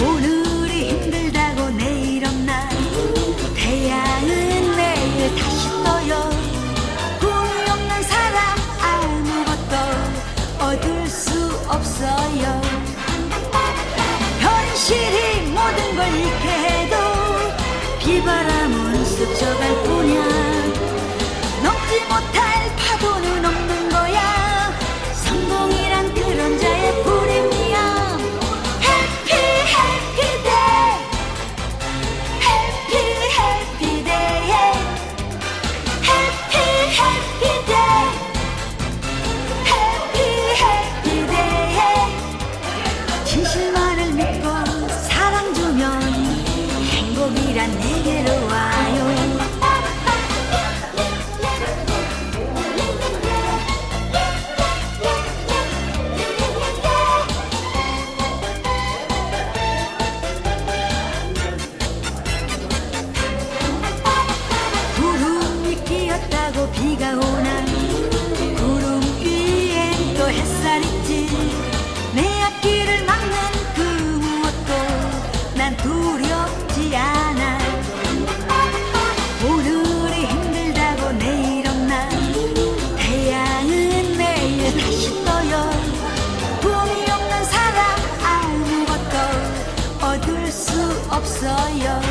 오늘이 힘들다고 내일은 날 태양은 내일 다시 떠요. 꿈이 없는 사람 아무것도 얻을 수 없어요. 현실이 모든 걸 잃게 해도 비바람은 스쳐갈 진실만을 믿고 사랑 주면 행복이란 내게로 와요. 비가 오는 수 없어요